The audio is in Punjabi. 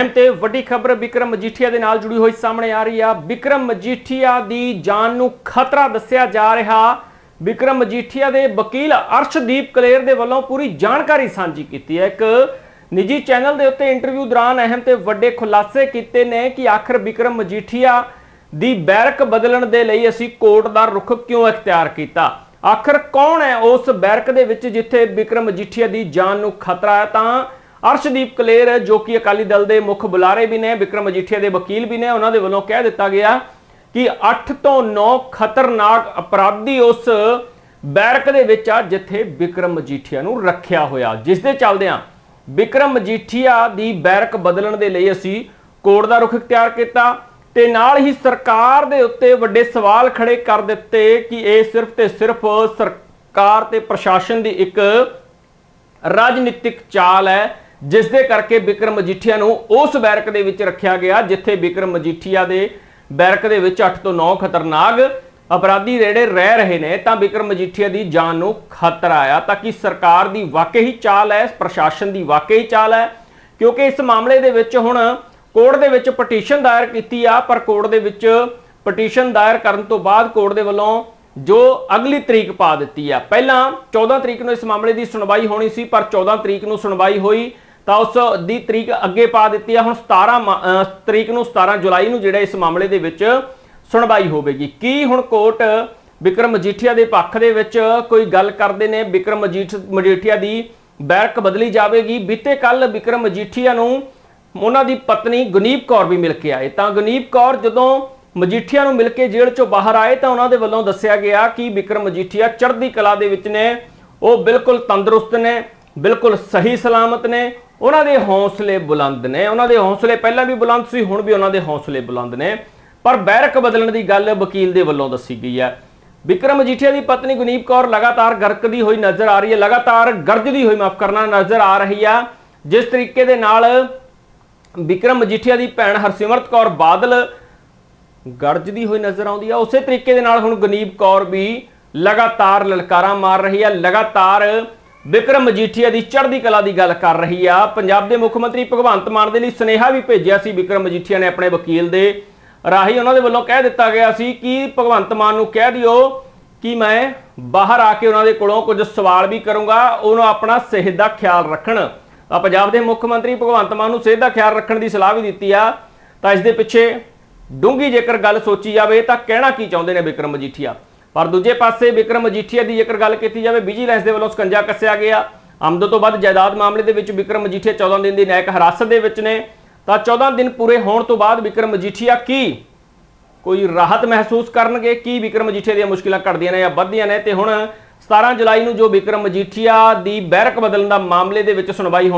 ਅਹਿਮ ਤੇ ਵੱਡੀ ਖਬਰ ਵਿਕਰਮ ਮਜੀਠੀਆ ਦੇ ਨਾਲ ਜੁੜੀ ਹੋਈ ਸਾਹਮਣੇ ਆ ਰਹੀ ਆ। ਵਿਕਰਮ ਮਜੀਠੀਆ ਦੀ ਜਾਨ ਨੂੰ ਖਤਰਾ ਦੱਸਿਆ ਜਾ ਰਿਹਾ। ਵਿਕਰਮ ਮਜੀਠੀਆ ਦੇ ਵਕੀਲ ਅਰਸ਼ਦੀਪ ਕਲੇਰ ਦੇ ਵੱਲੋਂ ਪੂਰੀ ਜਾਣਕਾਰੀ ਸਾਂਝੀ ਕੀਤੀ ਹੈ। ਇੱਕ ਨਿੱਜੀ ਚੈਨਲ ਦੇ ਉੱਤੇ ਇੰਟਰਵਿਊ ਦੌਰਾਨ ਅਹਿਮ ਤੇ ਵੱਡੇ ਖੁਲਾਸੇ ਕੀਤੇ ਨੇ ਕਿ ਆਖਰ ਵਿਕਰਮ ਮਜੀਠੀਆ ਦੀ ਬੈਰਕ ਬਦਲਣ ਦੇ ਲਈ ਅਸੀਂ ਕੋਰਟ ਦਾ ਰੁਖ ਕਿਉਂ ਇਖਤਿਆਰ ਕੀਤਾ? ਆਖਰ ਕੌਣ ਹੈ ਉਸ ਬੈਰਕ ਦੇ ਵਿੱਚ ਜਿੱਥੇ ਵਿਕਰਮ ਮਜੀਠੀਆ ਦੀ ਜਾਨ ਨੂੰ ਖਤਰਾ ਹੈ? ਤਾਂ ਅਰਸ਼ਦੀਪ ਕਲੇਰ, ਜੋ ਕਿ ਅਕਾਲੀ ਦਲ ਦੇ ਮੁੱਖ ਬੁਲਾਰੇ ਵੀ ਨੇ, ਵਿਕਰਮ ਮਜੀਠੀਆ ਦੇ ਵਕੀਲ ਵੀ ਨੇ, ਉਹਨਾਂ ਦੇ ਵੱਲੋਂ ਕਹਿ ਦਿੱਤਾ ਗਿਆ ਕਿ 8 ਤੋਂ 9 ਖਤਰਨਾਕ ਅਪਰਾਧੀ ਉਸ ਬੈਰਕ ਦੇ ਵਿੱਚ ਆ, ਜਿੱਥੇ ਵਿਕਰਮ ਮਜੀਠੀਆ ਨੂੰ ਰੱਖਿਆ ਹੋਇਆ। ਜਿਸ ਦੇ ਚੱਲਦਿਆਂ ਵਿਕਰਮ ਮਜੀਠੀਆ ਦੀ ਬੈਰਕ ਬਦਲਣ ਦੇ ਲਈ ਅਸੀਂ ਕੋਰਟ ਦਾ ਰੁਖ ਇਖਤਿਆਰ ਕੀਤਾ ਤੇ ਨਾਲ ਹੀ ਸਰਕਾਰ ਦੇ ਉੱਤੇ ਵੱਡੇ ਸਵਾਲ ਖੜੇ ਕਰ ਦਿੱਤੇ ਕਿ ਇਹ ਸਿਰਫ ਤੇ ਸਿਰਫ ਸਰਕਾਰ ਤੇ ਪ੍ਰਸ਼ਾਸਨ ਦੀ ਇੱਕ ਰਾਜਨੀਤਿਕ ਚਾਲ ਹੈ। ਜਿਸ ਦੇ ਕਰਕੇ ਵਿਕਰਮ ਮਜੀਠੀਆ ਨੂੰ ਉਸ ਬੈਰਕ ਦੇ ਵਿੱਚ ਰੱਖਿਆ ਗਿਆ, ਜਿੱਥੇ ਵਿਕਰਮ ਮਜੀਠੀਆ ਦੇ ਬੈਰਕ ਦੇ ਵਿੱਚ 8 ਤੋਂ 9 ਖਤਰਨਾਕ ਅਪਰਾਧੀ ਜਿਹੜੇ ਰਹਿ ਰਹੇ ਨੇ, ਤਾਂ ਵਿਕਰਮ ਮਜੀਠੀਆ ਦੀ ਜਾਨ ਨੂੰ ਖਤਰਾ ਆ ਤਾਂ ਕਿ ਸਰਕਾਰ ਦੀ ਵਾਕਈ ਚਾਲ ਹੈ, ਪ੍ਰਸ਼ਾਸਨ ਦੀ ਵਾਕਈ ਚਾਲ ਹੈ, ਕਿਉਂਕਿ ਇਸ ਮਾਮਲੇ ਦੇ ਵਿੱਚ ਹੁਣ ਕੋਰਟ ਦੇ ਵਿੱਚ ਪਟੀਸ਼ਨ ਦਾਇਰ ਕੀਤੀ ਆ, ਪਰ ਕੋਰਟ ਦੇ ਵਿੱਚ ਪਟੀਸ਼ਨ ਦਾਇਰ ਕਰਨ ਤੋਂ ਬਾਅਦ ਕੋਰਟ ਦੇ ਵੱਲੋਂ ਜੋ ਅਗਲੀ ਤਰੀਕ ਪਾ ਦਿੱਤੀ ਆ। ਪਹਿਲਾਂ 14 ਤਰੀਕ ਨੂੰ ਇਸ ਮਾਮਲੇ ਦੀ ਸੁਣਵਾਈ ਹੋਣੀ ਸੀ, ਪਰ 14 ਤਰੀਕ ਨੂੰ ਸੁਣਵਾਈ ਹੋਈ। ਤਾਂ ਉਸ ਦੀ ਤਰੀਕ ਅੱਗੇ ਪਾ ਦਿੱਤੀ ਹੈ ਹੁਣ 17 ਮਾ- ਤਰੀਕ ਨੂੰ 17 ਜੁਲਾਈ ਨੂੰ ਜਿਹੜਾ ਇਸ ਮਾਮਲੇ ਦੇ ਵਿੱਚ ਸੁਣਵਾਈ ਹੋਵੇਗੀ। ਕੀ ਹੁਣ ਕੋਰਟ ਵਿਕਰਮ ਮਜੀਠੀਆ ਦੇ ਪੱਖ ਦੇ ਵਿੱਚ ਕੋਈ ਗੱਲ ਕਰਦੇ ਨੇ? ਵਿਕਰਮ ਮਜੀਠ ਮਜੀਠੀਆ ਦੀ ਬੈਰਕ ਬਦਲੀ ਜਾਵੇਗੀ। ਬੀਤੇ ਕੱਲ ਵਿਕਰਮ ਮਜੀਠੀਆ ਨੂੰ ਉਹਨਾਂ ਦੀ ਪਤਨੀ ਗੁਨੀਪ ਕੌਰ ਵੀ ਮਿਲ ਕੇ ਆਏ। ਤਾਂ ਗੁਨੀਪ ਕੌਰ ਜਦੋਂ ਮਜੀਠੀਆ ਨੂੰ ਮਿਲ ਕੇ ਜੇਲ੍ਹ ਚੋਂ ਬਾਹਰ ਆਏ ਤਾਂ ਉਹਨਾਂ ਦੇ ਵੱਲੋਂ ਦੱਸਿਆ ਗਿਆ ਕਿ ਵਿਕਰਮ ਮਜੀਠੀਆ ਚੜ੍ਹਦੀ ਕਲਾ ਦੇ ਵਿੱਚ ਨੇ। ਉਹ ਬਿਲਕੁਲ ਤੰਦਰੁਸਤ ਨੇ, ਬਿਲਕੁਲ ਸਹੀ ਸਲਾਮਤ ਨੇ ਉਹਨਾਂ ਦੇ ਹੌਸਲੇ ਬੁਲੰਦ ਨੇ, ਉਹਨਾਂ ਦੇ ਹੌਸਲੇ ਪਹਿਲਾਂ ਵੀ ਬੁਲੰਦ ਸੀ, ਹੁਣ ਵੀ ਉਹਨਾਂ ਦੇ ਹੌਸਲੇ ਬੁਲੰਦ ਨੇ। ਪਰ ਬੈਰਕ ਬਦਲਣ ਦੀ ਗੱਲ ਵਕੀਲ ਦੇ ਵੱਲੋਂ ਦੱਸੀ ਗਈ ਹੈ। ਵਿਕਰਮ ਮਜੀਠੀਆ ਦੀ ਪਤਨੀ ਗੁਨੀਪ ਕੌਰ ਲਗਾਤਾਰ ਗਰਕਦੀ ਹੋਈ ਨਜ਼ਰ ਆ ਰਹੀ ਹੈ, ਲਗਾਤਾਰ ਗਰਜਦੀ ਹੋਈ ਮਾਫ ਕਰਨਾ ਨਜ਼ਰ ਆ ਰਹੀ ਆ। ਜਿਸ ਤਰੀਕੇ ਦੇ ਨਾਲ ਵਿਕਰਮ ਮਜੀਠੀਆ ਦੀ ਭੈਣ ਹਰਸਿਮਰਤ ਕੌਰ ਬਾਦਲ ਗਰਜਦੀ ਹੋਈ ਨਜ਼ਰ ਆਉਂਦੀ ਆ। ਉਸੇ ਤਰੀਕੇ ਦੇ ਨਾਲ ਹੁਣ ਗਨੀਬ ਕੌਰ ਵੀ ਲਗਾਤਾਰ ਲਲਕਾਰਾਂ ਮਾਰ ਰਹੀ ਆ, ਲਗਾਤਾਰ ਵਿਕਰਮ ਮਜੀਠੀਆ ਦੀ ਚੜ੍ਹਦੀ ਕਲਾ ਦੀ ਗੱਲ ਕਰ ਰਹੀ ਆ। ਪੰਜਾਬ ਦੇ ਮੁੱਖ ਮੰਤਰੀ ਭਗਵੰਤ ਮਾਨ ਦੇ ਲਈ ਸੁਨੇਹਾ ਵੀ ਭੇਜਿਆ ਸੀ ਵਿਕਰਮ ਮਜੀਠੀਆ ਨੇ ਆਪਣੇ ਵਕੀਲ ਦੇ। ਰਾਹੀਂ ਉਹਨਾਂ ਦੇ ਵੱਲੋਂ ਕਹਿ ਦਿੱਤਾ ਗਿਆ ਸੀ ਕਿ ਭਗਵੰਤ ਮਾਨ ਨੂੰ ਕਹਿ ਦਿਓ ਕਿ ਮੈਂ ਬਾਹਰ ਆ ਕੇ ਉਹਨਾਂ ਦੇ ਕੋਲੋਂ ਕੁਝ ਸਵਾਲ ਵੀ ਕਰੂੰਗਾ, ਉਹਨੂੰ ਆਪਣਾ ਸਿਹਤ ਦਾ ਖਿਆਲ ਰੱਖਣ। ਤਾਂ ਪੰਜਾਬ ਦੇ ਮੁੱਖ ਮੰਤਰੀ ਭਗਵੰਤ ਮਾਨ ਨੂੰ ਸਿਹਤ ਦਾ ਖਿਆਲ ਰੱਖਣ ਦੀ ਸਲਾਹ ਵੀ ਦਿੱਤੀ ਆ। ਤਾਂ ਇਸ ਦੇ ਪਿੱਛੇ ਡੂੰਗੀ ਜੇਕਰ ਗੱਲ ਸੋਚੀ ਜਾਵੇ ਤਾਂ ਕਹਿਣਾ ਕੀ ਚਾਹੁੰਦੇ ਨੇ ਵਿਕਰਮ ਮਜੀਠੀਆ ਪਰ ਦੂਜੇ ਪਾਸੇ ਵਿਕਰਮ ਮਜੀਠੀਆ ਦੀ ਜੇਕਰ ਗੱਲ ਕੀਤੀ ਜਾਵੇ ਵਿਜੀਲੈਂਸ ਦੇ ਵੱਲੋਂ ਸਕੰਜਾ ਕੱਸਿਆ ਗਿਆ। ਆਮਦ ਤੋਂ ਵੱਧ ਜਾਇਦਾਦ ਮਾਮਲੇ ਦੇ ਵਿੱਚ ਵਿਕਰਮ ਮਜੀਠੀਆ 14 ਦਿਨ ਦੀ ਨਿਆਇਕ ਹਿਰਾਸਤ ਦੇ ਵਿੱਚ ਨੇ। ਤਾਂ 14 ਦਿਨ ਪੂਰੇ ਹੋਣ ਤੋਂ ਬਾਅਦ ਵਿਕਰਮ ਮਜੀਠੀਆ ਕੀ? ਕੋਈ ਰਾਹਤ ਮਹਿਸੂਸ ਕਰਨਗੇ? ਕੀ ਵਿਕਰਮ ਮਜੀਠੀਆ ਦੀਆਂ ਮੁਸ਼ਕਿਲਾਂ ਘਟਦੀਆਂ ਨੇ ਜਾਂ ਵੱਧਦੀਆਂ ਨੇ? ਤੇ ਹੁਣ 17 ਜੁਲਾਈ ਨੂੰ ਜੋ ਵਿਕਰਮ ਮਜੀਠੀਆ ਦੀ ਬੈਰਕ ਬਦਲਣ ਦਾ ਮਾਮਲੇ ਦੇ ਵਿੱਚ ਸੁਣਵਾਈ ਹੋਣੀ